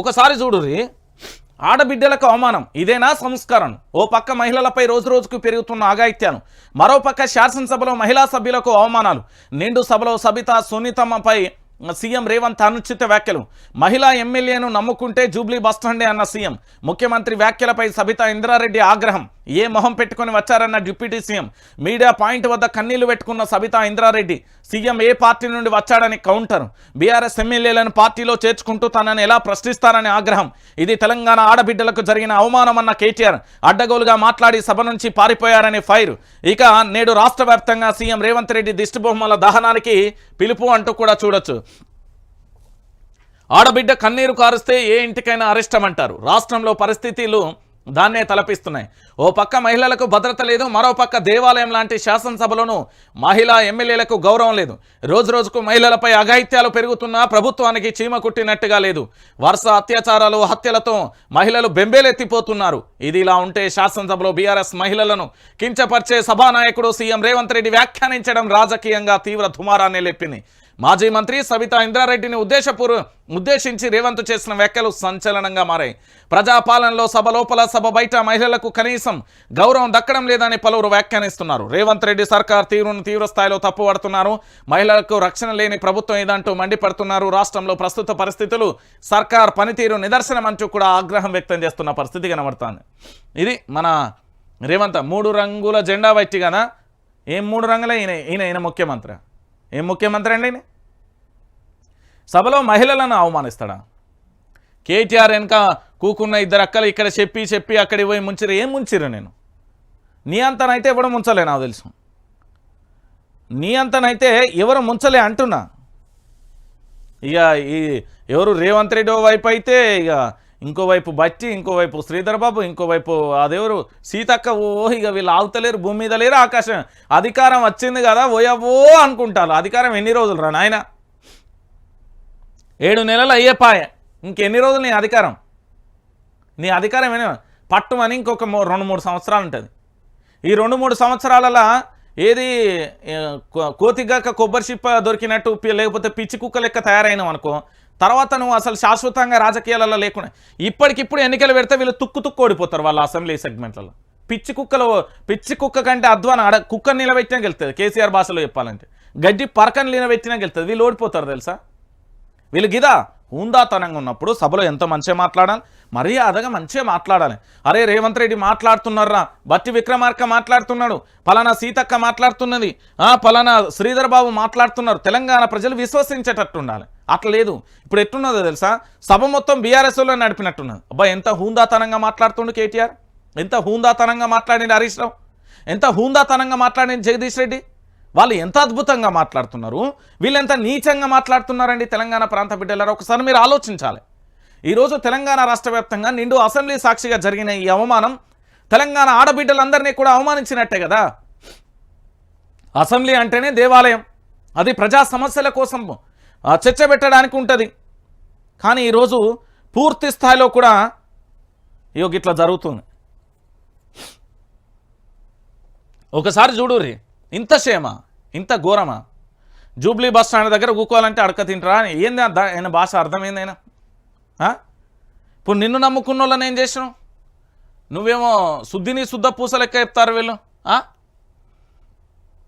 ఒకసారి చూడుర్రి ఆడబిడ్డలకు అవమానం ఇదేనా సంస్కరణ? ఓ పక్క మహిళలపై రోజు రోజుకు పెరుగుతున్న ఆగాయిత్యాలు మరోపక్క శాసనసభలో మహిళా సభ్యులకు అవమానాలు. నిండు సభలో సబిత సునీతమ్మపై సీఎం రేవంత్ అనుచిత వ్యాఖ్యలు. మహిళా ఎమ్మెల్యేను నమ్ముకుంటే జూబ్లీ బస్టాండే అన్న సీఎం. ముఖ్యమంత్రి వ్యాఖ్యలపై సబితా ఇంద్రారెడ్డి ఆగ్రహం. ఏ మొహం పెట్టుకొని వచ్చారన్న డిప్యూటీ సీఎం? మీడియా పాయింట్ వద్ద కన్నీళ్ళు పెట్టుకున్న సబితా ఇంద్రారెడ్డి సీఎం ఏ పార్టీ నుండి వచ్చాడని కౌంటర్? బీఆర్ఎస్ ఎమ్మెల్యేలను పార్టీలో చేర్చుకుంటూ తనని ఎలా ప్రశ్నిస్తారని ఆగ్రహం? ఇది తెలంగాణ ఆడబిడ్డలకు జరిగిన అవమానమన్న కేటీఆర్ అడ్డగోలుగా మాట్లాడి సభ నుంచి పారిపోయారని ఫైర్. ఇక నేడు రాష్ట్ర సీఎం రేవంత్ రెడ్డి దిష్టిబొమ్మల దహనానికి పిలుపు అంటూ కూడా చూడొచ్చు. ఆడబిడ్డ కన్నీరు కారుస్తే ఏ ఇంటికైనా అరిష్టం అంటారు రాష్ట్రంలో పరిస్థితులు దాన్నే తలపిస్తున్నాయి. ఓ పక్క మహిళలకు భద్రత లేదు మరో పక్క దేవాలయం లాంటి శాసనసభలోనూ మహిళా ఎమ్మెల్యేలకు గౌరవం లేదు. రోజు రోజుకు మహిళలపై అఘాయిత్యాలు పెరుగుతున్నా ప్రభుత్వానికి చీమ కుట్టినట్టుగా లేదు. వరుస అత్యాచారాలు హత్యలతో మహిళలు బెంబేలెత్తిపోతున్నారు. ఇది ఇలా ఉంటే శాసనసభలో బీఆర్ఎస్ మహిళలను కించపరిచే సభానాయకుడు సీఎం రేవంత్ రెడ్డి వ్యాఖ్యానించడం రాజకీయంగా తీవ్ర దుమారాన్ని లేపింది. మాజీ మంత్రి సవితా ఇంద్రారెడ్డిని ఉద్దేశపూర్వ ఉద్దేశించి రేవంత్ చేసిన వ్యాఖ్యలు సంచలనంగా మారాయి. ప్రజాపాలనలో సభ లోపల సభ బయట మహిళలకు కనీసం గౌరవం దక్కడం లేదని పలువురు వ్యాఖ్యానిస్తున్నారు. రేవంత్ రెడ్డి సర్కార్ తీరును తీవ్ర స్థాయిలో తప్పుపడుతున్నారు. మహిళలకు రక్షణ లేని ప్రభుత్వం ఇదంటూ మండిపడుతున్నారు. రాష్ట్రంలో ప్రస్తుత పరిస్థితులు సర్కార్ పనితీరు నిదర్శనం అంటూ కూడా ఆగ్రహం వ్యక్తం చేస్తున్న పరిస్థితి కనబడుతుంది. ఇది మన రేవంత్ మూడు రంగుల జెండా బట్టి కదా ఏం మూడు రంగులే? ఈయన ఈయన ఈయన ముఖ్యమంత్రి. ఏం ముఖ్యమంత్రి అండి సభలో మహిళలను అవమానిస్తాడా? కేటీఆర్ వెనక కూకున్న ఇద్దరు అక్కలు ఇక్కడ చెప్పి చెప్పి అక్కడికి పోయి ముంచిరు ఏం ముంచిరు నేను? నీ అంతనైతే ఎవడు ముంచలే నాకు తెలుసు. నీ అంతనైతే ఎవరు ముంచలే అంటున్నా. ఇక ఈ ఎవరు రేవంత్ రెడ్డి వైపు అయితే ఇక ఇంకోవైపు బట్టి ఇంకోవైపు శ్రీధర్ బాబు ఇంకోవైపు అదేవరు సీతక్క ఓ ఇక వీళ్ళు ఆగుతలేరు భూమి మీద లేరు ఆకాశం. అధికారం వచ్చింది కదా ఓయవో అనుకుంటారు. అధికారం ఎన్ని రోజులు రా నాయన? ఏడు నెలలు అయ్యే పాయ. ఇంకెన్ని రోజులు నీ అధికారం? నీ అధికారం ఏమైనా పట్టుమని ఇంకొక మూ- రెండు మూడు సంవత్సరాలు ఉంటుంది. ఈ రెండు మూడు సంవత్సరాలలో ఏది కోతిగాక కొబ్బరి చిప్ప దొరికినట్టు లేకపోతే పిచ్చి కుక్క లెక్క తయారైనాం అనుకో తర్వాత నువ్వు అసలు శాశ్వతంగా రాజకీయాలలో లేకుండా ఇప్పటికిప్పుడు ఎన్నికలు పెడితే వీళ్ళు తుక్కు తుక్కు ఓడిపోతారు వాళ్ళ అసెంబ్లీ సెగ్మెంట్లలో. పిచ్చి కుక్కలు పిచ్చి కుక్క కంటే అధ్వాన ఆడ కుక్కను నిలబెట్టినా గెలుస్తుంది కేసీఆర్ భాషలో చెప్పాలంటే. గడ్డి పరకను నిలబెట్టినా గెలుస్తుంది వీళ్ళు ఓడిపోతారు తెలుసా? వీళ్ళు గిదా? హుందాతనంగా ఉన్నప్పుడు సభలో ఎంత మంచిగా మాట్లాడాలి. మరీ అదగా మంచిగా మాట్లాడాలి. అరే రేవంత్ రెడ్డి మాట్లాడుతున్నారా బట్టి విక్రమార్క మాట్లాడుతున్నాడు. పలానా సీతక్క మాట్లాడుతున్నది. పలానా శ్రీధర్ బాబు మాట్లాడుతున్నారు. తెలంగాణ ప్రజలు విశ్వసించేటట్టు ఉండాలి అట్లా లేదు. ఇప్పుడు ఎట్టున్నదో తెలుసా? సభ మొత్తం బీఆర్ఎస్లో నడిపినట్టున్నది అబ్బా ఎంత హూందాతనంగా మాట్లాడుతుండు కేటీఆర్? ఎంత హూందాతనంగా మాట్లాడింది హరీష్ రావు? ఎంత హూందాతనంగా మాట్లాడింది జగదీష్ రెడ్డి? వాళ్ళు ఎంత అద్భుతంగా మాట్లాడుతున్నారు వీళ్ళెంత నీచంగా మాట్లాడుతున్నారండి తెలంగాణ ప్రాంత బిడ్డలారా? ఒకసారి మీరు ఆలోచించాలి. ఈరోజు తెలంగాణ రాష్ట్ర వ్యాప్తంగా నిండు అసెంబ్లీ సాక్షిగా జరిగిన ఈ అవమానం తెలంగాణ ఆడబిడ్డలందరినీ కూడా అవమానించినట్టే కదా? అసెంబ్లీ అంటేనే దేవాలయం. అది ప్రజా సమస్యల కోసం చర్చ పెట్టడానికి ఉంటుంది. కానీ ఈరోజు పూర్తి స్థాయిలో కూడా ఇగో ఇట్లా జరుగుతుంది. ఒకసారి చూడుర్రి. ఇంత క్షేమ? ఇంత ఘోరమా? జూబ్లీ బస్ స్టాండ్ దగ్గర కూకోవాలంటే అడక తింటారా ఏంది ఆయన భాష అర్థమైందైనా ఇప్పుడు నిన్ను నమ్ముకున్న వాళ్ళని ఏం చేసినావు? నువ్వేమో శుద్ధిని శుద్ధ పూస లెక్క చెప్తారు వీళ్ళు